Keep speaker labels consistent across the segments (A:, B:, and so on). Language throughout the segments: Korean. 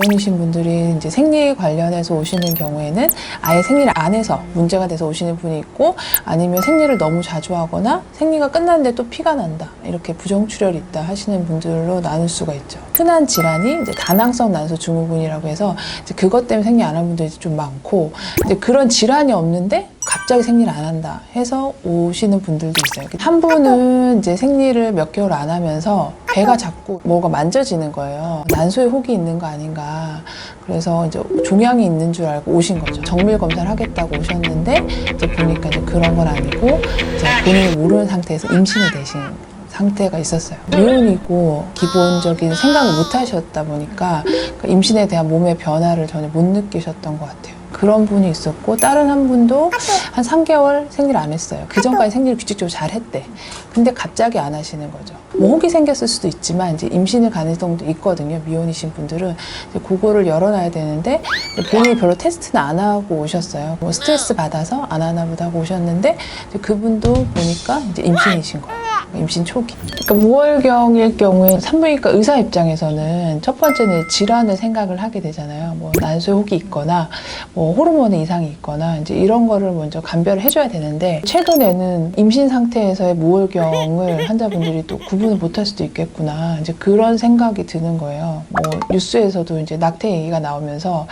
A: 미혼이신 분들이 이제 생리 관련해서 오시는 경우에는 아예 생리를 안 해서 문제가 돼서 오시는 분이 있고 아니면 생리를 너무 자주 하거나 생리가 끝났는데 또 피가 난다 이렇게 부정출혈이 있다 하시는 분들로 나눌 수가 있죠. 흔한 질환이 이제 다낭성 난소 증후군이라고 해서 이제 그것 때문에 생리 안 한 분들이 좀 많고 이제 그런 질환이 없는데 갑자기 생리를 안 한다 해서 오시는 분들도 있어요. 한 분은 이제 생리를 몇 개월 안 하면서 배가 자꾸 뭐가 만져지는 거예요. 난소에 혹이 있는 거 아닌가. 그래서 이제 종양이 있는 줄 알고 오신 거죠. 정밀 검사를 하겠다고 오셨는데 이제 보니까 이제 그런 건 아니고 이제 본인이 모르는 상태에서 임신이 되신 상태가 있었어요. 미혼이고 기본적인 생각을 못 하셨다 보니까 그 임신에 대한 몸의 변화를 전혀 못 느끼셨던 것 같아요. 그런 분이 있었고 다른 한 분도 한 3개월 생리를 안 했어요. 그 전까지 생리를 규칙적으로 잘 했대. 근데 갑자기 안 하시는 거죠. 뭐 혹이 생겼을 수도 있지만 이제 임신의 가능성도 있거든요. 미혼이신 분들은 이제 그거를 열어놔야 되는데 본인이 별로 테스트는 안 하고 오셨어요. 뭐 스트레스 받아서 안 하나 보다 하고 오셨는데 이제 그분도 보니까 이제 임신이신 거예요. 임신 초기. 그러니까 5월경일 경우에 산부인과 의사 입장에서는 첫 번째는 질환을 생각을 하게 되잖아요. 뭐 난소에 혹이 있거나 뭐 호르몬의 이상이 있거나 이제 이런 거를 먼저 감별을 해줘야 되는데 최근에는 임신 상태에서의 무월경을 환자분들이 또 구분을 못할 수도 있겠구나 이제 그런 생각이 드는 거예요. 뭐 뉴스에서도 이제 낙태 얘기가 나오면서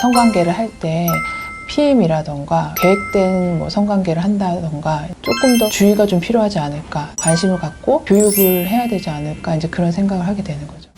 A: 성관계를 할때 PM이라던가 계획된 뭐 성관계를 한다던가 조금 더 주의가 좀 필요하지 않을까 관심을 갖고 교육을 해야 되지 않을까 이제 그런 생각을 하게 되는 거죠.